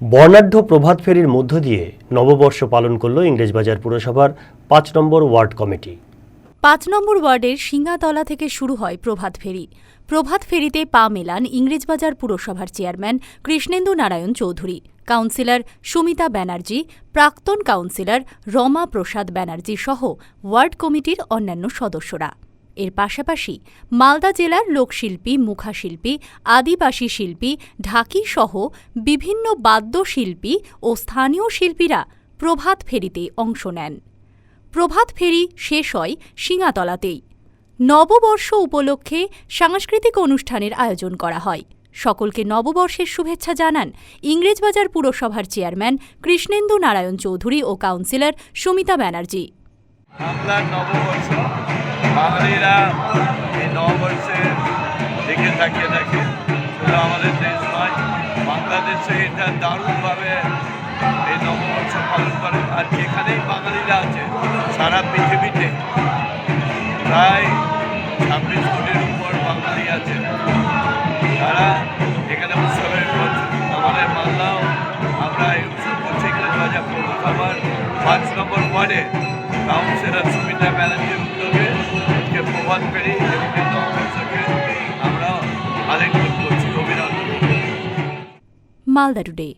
বর্ণাঢ্য প্রভাত ফেরির মধ্য দিয়ে নববর্ষ পালন করল ইংরেজবাজার পুরসভার পাঁচ নম্বর ওয়ার্ড কমিটি। পাঁচ নম্বর ওয়ার্ডের সিঙ্গাতলা থেকে শুরু হয় প্রভাত ফেরি। প্রভাত ফেরিতে পা মেলান ইংরেজবাজার পুরসভার চেয়ারম্যান কৃষ্ণেন্দু নারায়ণ চৌধুরী, কাউন্সিলর সুমিতা ব্যানার্জি, প্রাক্তন কাউন্সিলর রমা প্রসাদ ব্যানার্জি সহ ওয়ার্ড কমিটির অন্যান্য সদস্যরা। এর পাশাপাশি মালদা জেলার লোকশিল্পী, মুখাশিল্পী, আদিবাসী শিল্পী, ঢাকি সহ বিভিন্ন বাদ্যশিল্পী ও স্থানীয় শিল্পীরা প্রভাত ফেরিতে অংশ নেন। প্রভাত ফেরি শেষ হয় সিঙাতলাতেই নববর্ষ উপলক্ষে সাংস্কৃতিক অনুষ্ঠানের আয়োজন করা হয়। সকলকে নববর্ষের শুভেচ্ছা জানান ইংরেজবাজার পুরসভার চেয়ারম্যান কৃষ্ণেন্দু নারায়ণ চৌধুরী ও কাউন্সিলর সুমিতা ব্যানার্জি। নববর্ষ বাঙালিরা এই নববর্ষের দিকে তাকিয়ে থাকে। শুধু আমাদের দেশ নয়, বাংলাদেশে এটা দারুণভাবে এই নববর্ষ পালন করে। আর যেখানেই বাঙালিরা আছে, সারা পৃথিবীতে প্রায় ছাব্বিশ কোটির উপর বাঙালি আছে। তারা এখানে উৎসবের আমাদের মালদাও আমরা এই উৎসব করছি ইংরেজবাজার পৌরসভার পাঁচ নম্বর ওয়ার্ডে কাউন্সিলর সুমিতা ব্যানার্জির উদ্যোগে প্রভাত মালদা টুডে।